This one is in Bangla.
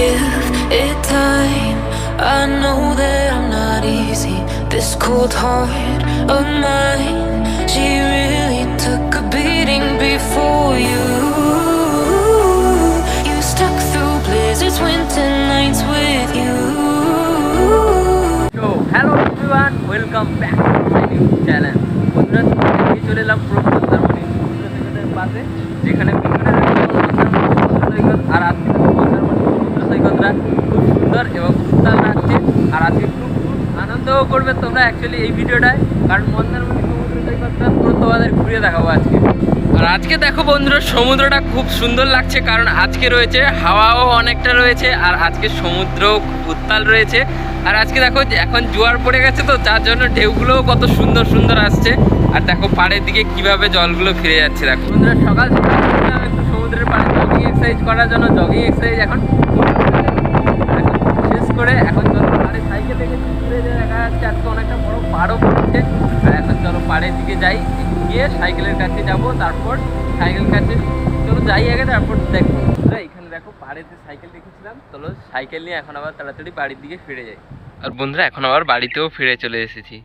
give it time. I know that I'm not easy. This cold heart of mine, she really took a beating before you. You stuck through blizzards, winter nights with you. তো hello everyone welcome back to my new channel বন্ধুরা আমি চলে এলাম পুরো মন্দারমণি সমুদ্র সৈকতের পাশে যেখানে আর আজকে খুব খুব আনন্দও করবে তোমরা অ্যাকচুয়ালি এই ভিডিওটায়, কারণ মন্দারমণি সমুদ্র সৈকতটা পুরো তোমাদের ঘুরিয়ে দেখাবো আজকে। আর আজকে দেখো বন্ধুরা, সমুদ্রটা খুব সুন্দর লাগছে, কারণ আজকে রয়েছে, হাওয়াও অনেকটা রয়েছে, আর আজকে সমুদ্র উত্তাল রয়েছে। আর আজকে দেখো, এখন জোয়ার পড়ে গেছে তো, যার জন্য ঢেউগুলোও কত সুন্দর সুন্দর আসছে। আর দেখো পাড়ের দিকে কীভাবে জলগুলো ফিরে যাচ্ছে, দেখো। বন্ধুরা, সকাল সকাল একটু সমুদ্রের পাড়ে জগিং এক্সারসাইজ করার জন্য জগিং এক্সারসাইজ এখন শেষ করে এখন চলো পাড়ে সাইকেল থেকে ঘুরে যে দেখা যাচ্ছে আজকে অনেকটা বড় পাড়ও পড়ছে। আর এখন চলো পাড়ের দিকে যাই গিয়ে সাইকেলের কাছে যাব তারপর সাইকেল কাছে চলো যাই আগে তারপর দেখো বন্ধুরা, এখানে দেখো পাড়েতে সাইকেল রেখেছিলাম চলো সাইকেল নিয়ে এখন আবার তাড়াতাড়ি বাড়ির দিকে ফিরে যাই। আর বন্ধুরা এখন আবার বাড়িতেও ফিরে চলে এসেছি।